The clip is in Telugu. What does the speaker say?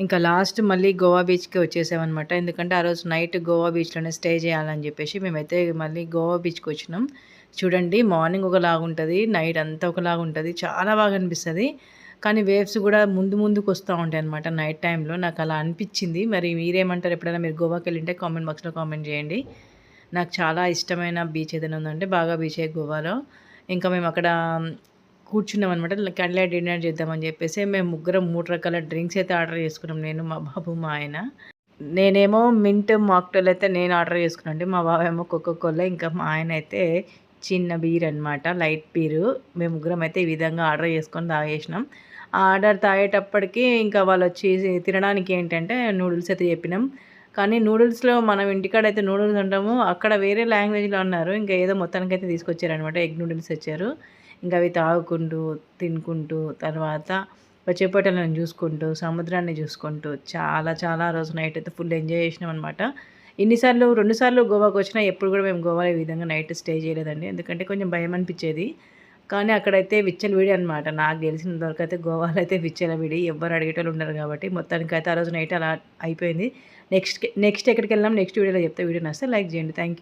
ఇంకా లాస్ట్ మళ్ళీ గోవా బీచ్‌కి వచ్చేసామనమాట. ఎందుకంటే ఆ రోజు నైట్ గోవా బీచ్‌లోనే స్టే చేయాలని చెప్పేసి మేమైతే మళ్ళీ గోవా బీచ్కి వచ్చినాం చూడండి మార్నింగ్ ఒకలాగా ఉంటుంది నైట్ అంతా ఒకలాగా ఉంటుంది చాలా బాగా అనిపిస్తుంది కానీ వేవ్స్ కూడా ముందు ముందుకు వస్తూ ఉంటాయి అనమాట నైట్ టైంలో నాకు అలా అనిపించింది మరి మీరేమంటారు? ఎప్పుడైనా మీరు గోవాకెళ్ళుంటే కామెంట్ బాక్స్‌లో కామెంట్ చేయండి నాకు చాలా ఇష్టమైన బీచ్ ఏదైనా ఉందంటే బాగా బీచే గోవాలో. ఇంకా మేము అక్కడ కూర్చున్నాం అనమాట లైట్ డిన్నర్ చేద్దామని చెప్పేసి మేము ముగ్గురం మూడు రకాల డ్రింక్స్ అయితే ఆర్డర్ చేసుకున్నాం. నేను, మా బాబు, మా ఆయన. నేనేమో మింట్ మాక్టైల్ అయితే నేను ఆర్డర్ చేసుకున్నాండి మా మా ఏమో కోకో కోలా ఇంకా మా ఆయన అయితే చిన్న బీర్ అనమాట. Light beer. మేము ముగ్గురం అయితే ఈ విధంగా ఆర్డర్ చేసుకొని తాగేసినాం. ఆ ఆర్డర్ తాగేటప్పటికి ఇంకా వాళ్ళు వచ్చి తినడానికి ఏంటంటే నూడిల్స్ అయితే చెప్పినాం. కానీ నూడిల్స్‌లో మనం ఇంటికాడైతే నూడిల్స్ ఉంటాము అక్కడ వేరే లాంగ్వేజ్‌లో అన్నారు. ఇంకా ఏదో మొత్తానికైతే తీసుకొచ్చారనమాట. ఎగ్ నూడిల్స్ వచ్చారు ఇంకా అవి తాగుకుంటూ, తినుకుంటూ తర్వాత వచ్చేపటలను చూసుకుంటూ, సముద్రాన్ని చూసుకుంటూ చాలా చాలా ఆ రోజు నైట్ అయితే ఫుల్ ఎంజాయ్ చేసినామనమాట. ఇన్ని సార్లు 2 సార్లు గోవాకొచ్చినా ఎప్పుడు కూడా మేము గోవాలో ఈ విధంగా నైట్ స్టే చేయలేదండి. ఎందుకంటే కొంచెం భయం అనిపించేది కానీ అక్కడైతే విచ్చలవిడి అనమాట. నాకు తెలిసినంత అయితే గోవాలో అయితే విచ్చలవిడి. ఎవ్వరు అడిగేటోళ్ళు ఉండరు కాబట్టి మొత్తానికి అయితే ఆ రోజు నైట్ అలా అయిపోయింది. నెక్స్ట్ నెక్స్ట్ ఎక్కడికెళ్ళినాం నెక్స్ట్ వీడియోలో చెప్తే వీడియో నస్తే లైక్ చేయండి. Thank you.